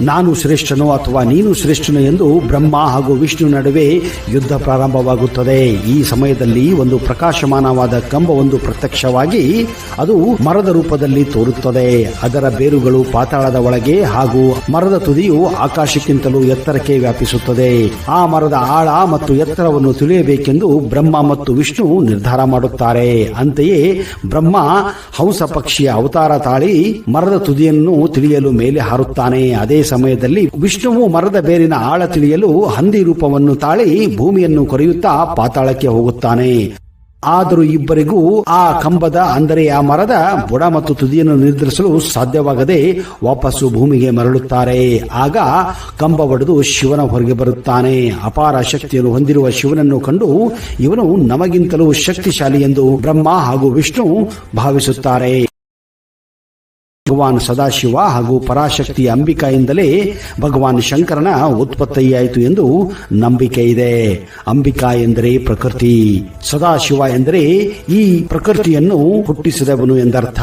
ನಾನು ಶ್ರೇಷ್ಠನು ಅಥವಾ ನೀನು ಶ್ರೇಷ್ಠನು ಎಂದು ಬ್ರಹ್ಮ ಹಾಗೂ ವಿಷ್ಣು ನಡುವೆ ಯುದ್ಧ ಪ್ರಾರಂಭವಾಗುತ್ತದೆ. ಈ ಸಮಯದಲ್ಲಿ ಒಂದು ಪ್ರಕಾಶಮಾನವಾದ ಕಂಬವೊಂದು ಪ್ರತ್ಯಕ್ಷವಾಗಿ ಅದು ಮರದ ರೂಪದಲ್ಲಿ ತೋರುತ್ತದೆ. ಅದರ ಬೇರುಗಳು ಪಾತಾಳದ ಒಳಗೆ ಹಾಗೂ ಮರದ ತುದಿಯು ಆಕಾಶಕ್ಕಿಂತಲೂ ಎತ್ತರಕ್ಕೆ ವ್ಯಾಪಿಸುತ್ತದೆ. ಆ ಮರದ ಆಳ ಮತ್ತು ಎತ್ತರವನ್ನು ತಿಳಿಯಬೇಕೆಂದು ಬ್ರಹ್ಮ ಮತ್ತು ವಿಷ್ಣು ನಿರ್ಧಾರ ಮಾಡುತ್ತಾರೆ. ಅಂತೆಯೇ ಬ್ರಹ್ಮ ಹಂಸ ಪಕ್ಷಿಯ ಅವತಾರ ತಾಳಿ ಮರದ ತುದಿಯನ್ನು ತಿಳಿಯಲು ಮೇಲೆ ಹಾರುತ್ತಾನೆ. ಅದೇ ಸಮಯದಲ್ಲಿ ವಿಷ್ಣುವು ಮರದ ಬೇರಿನ ಆಳ ತಿಳಿಯಲು ಹಂದಿ ರೂಪವನ್ನು ತಾಳಿ ಭೂಮಿಯನ್ನು ಕೊರೆಯುತ್ತಾ ಪಾತಾಳಕ್ಕೆ ಹೋಗುತ್ತಾನೆ. ಆದರೂ ಇಬ್ಬರಿಗೂ ಆ ಕಂಬದ, ಅಂದರೆ ಆ ಮರದ ಬುಡ ಮತ್ತು ತುದಿಯನ್ನು ನಿರ್ಧರಿಸಲು ಸಾಧ್ಯವಾಗದೆ ವಾಪಸ್ಸು ಭೂಮಿಗೆ ಮರಳುತ್ತಾರೆ. ಆಗ ಕಂಬ ಒಡೆದು ಶಿವನ ಹೊರಗೆ ಬರುತ್ತಾನೆ. ಅಪಾರ ಶಕ್ತಿಯನ್ನು ಹೊಂದಿರುವ ಶಿವನನ್ನು ಕಂಡು ಇವನು ನಮಗಿಂತಲೂ ಶಕ್ತಿಶಾಲಿ ಎಂದು ಬ್ರಹ್ಮ ಹಾಗೂ ವಿಷ್ಣು ಭಾವಿಸುತ್ತಾರೆ. ಭಗವಾನ್ ಸದಾಶಿವ ಹಾಗೂ ಪರಾಶಕ್ತಿ ಅಂಬಿಕಾಯಿಂದಲೇ ಭಗವಾನ್ ಶಂಕರನ ಉತ್ಪತ್ತಿಯಾಯಿತು ಎಂದು ನಂಬಿಕೆ ಇದೆ. ಅಂಬಿಕಾ ಎಂದರೆ ಪ್ರಕೃತಿ, ಸದಾಶಿವ ಎಂದರೆ ಈ ಪ್ರಕೃತಿಯನ್ನು ಹುಟ್ಟಿಸಿದವನು ಎಂದರ್ಥ.